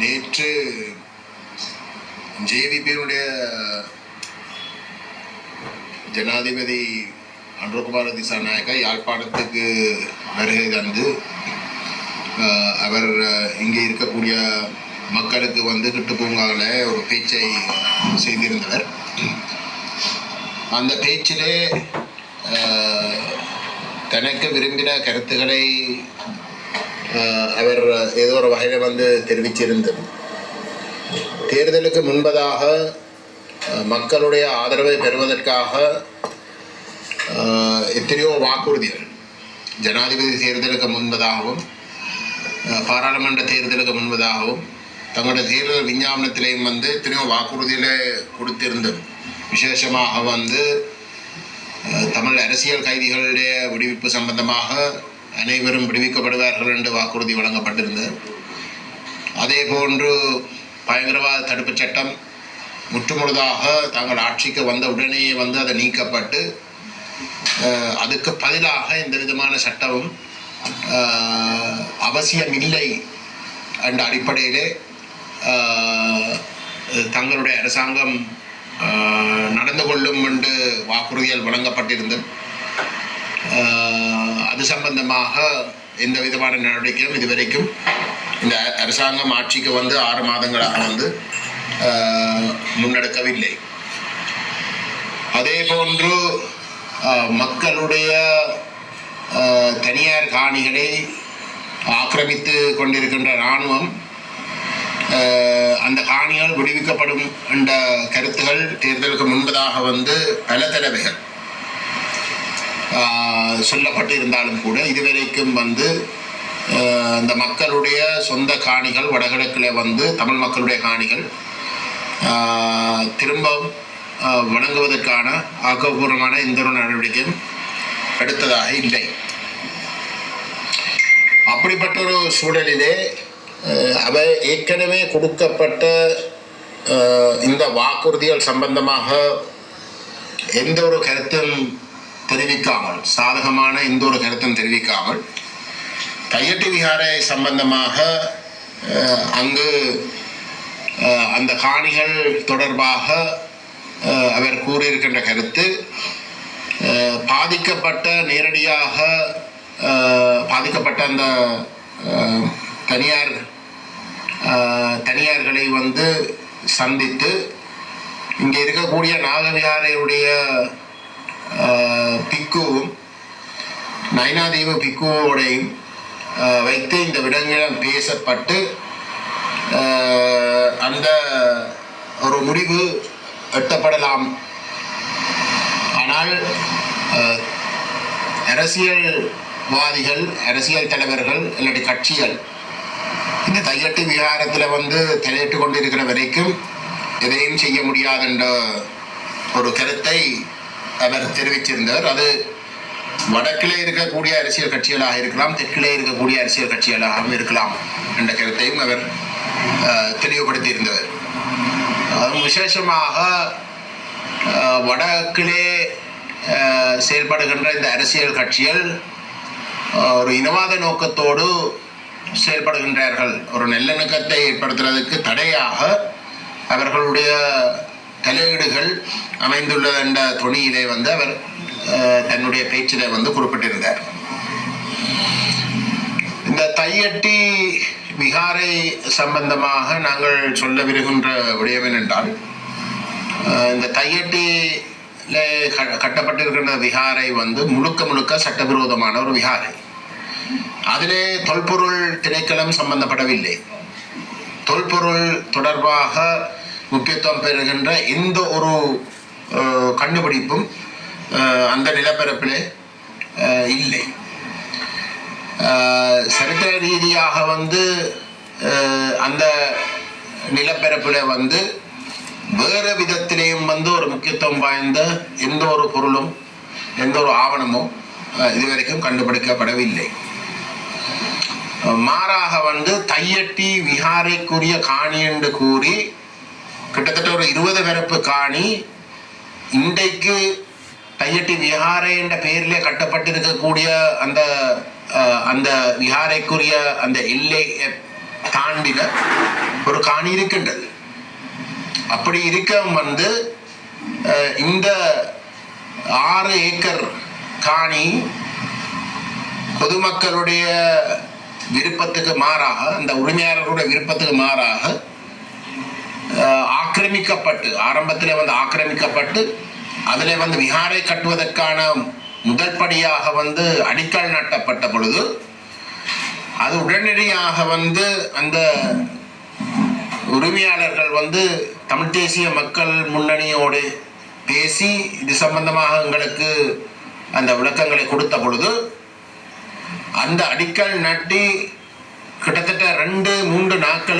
நேற்று ஜேவிபியினுடைய ஜனாதிபதி அன்ருகுமார திசாநாயக்கா யாழ்ப்பாணத்துக்கு வருகை தந்து அவர் இங்கே இருக்கக்கூடிய மக்களுக்கு வந்து கிட்டுப்பூங்காவில் ஒரு பேச்சை செய்திருந்தவர். அந்த பேச்சிலே தனக்கு விரும்பின கருத்துக்களை அவர் ஏதோ ஒரு வகையில் வந்து தெரிவிச்சிருந்தது. தேர்தலுக்கு முன்பதாக மக்களுடைய ஆதரவை பெறுவதற்காக எத்தனையோ வாக்குறுதிகள் ஜனாதிபதி தேர்தலுக்கு முன்பதாகவும் பாராளுமன்ற தேர்தலுக்கு முன்பதாகவும் தங்களுடைய தேர்தல் விஞ்ஞாபனத்திலையும் வந்து எத்தனையோ வாக்குறுதிகளை கொடுத்திருந்தது. விசேஷமாக வந்து தமிழ் அரசியல் கைதிகளுடைய விடுவிப்பு சம்பந்தமாக அனைவரும் விடுவிக்கப்படுவார்கள் என்று வாக்குறுதி வழங்கப்பட்டிருந்தது. அதே போன்று பயங்கரவாத தடுப்புச் சட்டம் முற்றுமுழுதாக தாங்கள் ஆட்சிக்கு வந்த உடனேயே வந்து அதை நீக்கப்பட்டு அதுக்கு பதிலாக எந்த விதமான சட்டமும் அவசியம் அவசியமில்லை என்ற அடிப்படையிலே தங்களுடைய அரசாங்கம் நடந்து கொள்ளும் என்று வாக்குறுதிகள் வழங்கப்பட்டிருந்தது. அது சம்பந்தமாக எந்த விதமான நடவடிக்கையும் இதுவரைக்கும் இந்த அரசாங்கம் ஆட்சிக்கு வந்து ஆறு மாதங்களாக வந்து முன்னெடுக்கவில்லை. அதே போன்று மக்களுடைய தனியார் காணிகளை ஆக்கிரமித்து கொண்டிருக்கின்ற இராணுவம் அந்த காணியால் விடுவிக்கப்படும் என்ற கருத்துகள் தேர்தலுக்கு முன்பதாக வந்து பல தடவைகள் சொல்லப்பட்டு இருந்தாலும் கூட இதுவரைக்கும் வந்து இந்த மக்களுடைய சொந்த காணிகள் வடகிழக்கில் வந்து தமிழ் மக்களுடைய காணிகள் திரும்ப திரும்பவும் வழங்குவதற்கான ஆக்கப்பூர்வமான எந்த ஒரு நடவடிக்கையும் எடுத்ததாக இல்லை. அப்படிப்பட்ட ஒரு சூழலிலே அஹ், அவ ஏற்கனவே கொடுக்கப்பட்ட இந்த வாக்குறுதிகள் சம்பந்தமாக எந்த ஒரு கருத்தும் தெரிவிக்காமல் சாதகமான எந்த ஒரு கருத்தும் தெரிவிக்காமல் கையெட்டு விகாரை சம்பந்தமாக அங்கு அந்த காணிகள் தொடர்பாக அவர் கூறியிருக்கின்ற கருத்து பாதிக்கப்பட்ட நேரடியாக பாதிக்கப்பட்ட அந்த தனியார் தனியார்களை வந்து சந்தித்து இங்கே இருக்கக்கூடிய நாகவிகாரையுடைய பிக்குவும் நைனாதீவு பிக்குவோடையும் வைத்து இந்த விடங்களிடம் பேசப்பட்டு அந்த ஒரு முடிவு எட்டப்படலாம். ஆனால் அரசியல்வாதிகள் அரசியல் தலைவர்கள் இல்லாட்டி கட்சிகள் இந்த தையட்டு விகாரத்தில் வந்து தலையிட்டு கொண்டிருக்கிற வரைக்கும் எதையும் செய்ய முடியாது என்ற ஒரு கருத்தை அவர் தெரிவித்திருந்தவர் அது வடக்கிலே இருக்கக்கூடிய அரசியல் கட்சிகளாக இருக்கலாம் தெற்கிலே இருக்கக்கூடிய அரசியல் கட்சிகளாகவும் இருக்கலாம் என்ற கருத்தையும் அவர் தெளிவுபடுத்தி இருந்தவர் அதுவும் விசேஷமாக வடக்கிலே செயல்படுகின்ற இந்த அரசியல் கட்சிகள் ஒரு இனவாத நோக்கத்தோடு செயல்படுகின்றார்கள். ஒரு நல்லிணக்கத்தை ஏற்படுத்துறதுக்கு தடையாக அவர்களுடைய தலையீடுகள் அமைந்துள்ளது என்ற துணியிலே வந்து அவர் தன்னுடைய பேச்சிலே வந்து குறிப்பிட்டிருந்தார். இந்த தையட்டி விகாரை சம்பந்தமாக நாங்கள் சொல்ல விருகின்ற விடயம் என்னென்றால் இந்த தையட்டில க- கட்டப்பட்டிருக்கின்ற விகாரை வந்து முழுக்க முழுக்க சட்டவிரோதமான ஒரு விகாரை. அதிலே தொல்பொருள் திணைக்களம் சம்பந்தப்படவில்லை. தொல்பொருள் தொடர்பாக முக்கியத்துவம் பெறுகின்ற எந்த ஒரு கண்டுபிடிப்பும் அந்த நிலப்பரப்பிலே இல்லை. சரித்திர ரீதியாக வந்து அந்த நிலப்பரப்பில் வந்து வேறு விதத்திலேயும் வந்து ஒரு முக்கியத்துவம் வாய்ந்த எந்த ஒரு பொருளும் எந்த ஒரு ஆவணமும் இதுவரைக்கும் கண்டுபிடிக்கப்படவில்லை. மாறாக வந்து தையட்டி விஹாரைக்குரிய காணி என்று கூறி கிட்டத்தட்ட ஒரு இருபது பிறப்பு காணி இன்றைக்கு கையட்டி விஹாரை என்ற பெயரிலே கட்டப்பட்டிருக்கக்கூடிய அந்த அந்த விஹாரைக்குரிய அந்த எல்லை தாண்டின ஒரு காணி இருக்கின்றது. அப்படி இருக்க வந்து இந்த ஆறு ஏக்கர் காணி பொதுமக்களுடைய விருப்பத்துக்கு மாறாக அந்த உரிமையாளர்களுடைய விருப்பத்துக்கு மாறாக ஆக்கிரமிக்கப்பட்டு ஆரம்பத்தில் வந்து ஆக்கிரமிக்கப்பட்டு அதில் வந்து விஹாரை கட்டுவதற்கான முதல் படியாக வந்து அடிக்கல் நாட்டப்பட்ட பொழுது அது உடனடியாக வந்து அந்த உரிமையாளர்கள் வந்து தமிழ் தேசிய மக்கள் முன்னணியோடு பேசி இது சம்பந்தமாக எங்களுக்கு அந்த விளக்கங்களை கொடுத்த பொழுது அந்த அடிக்கல் நட்டி கிட்டத்தட்ட ரெண்டு மூன்று நாட்களுக்கு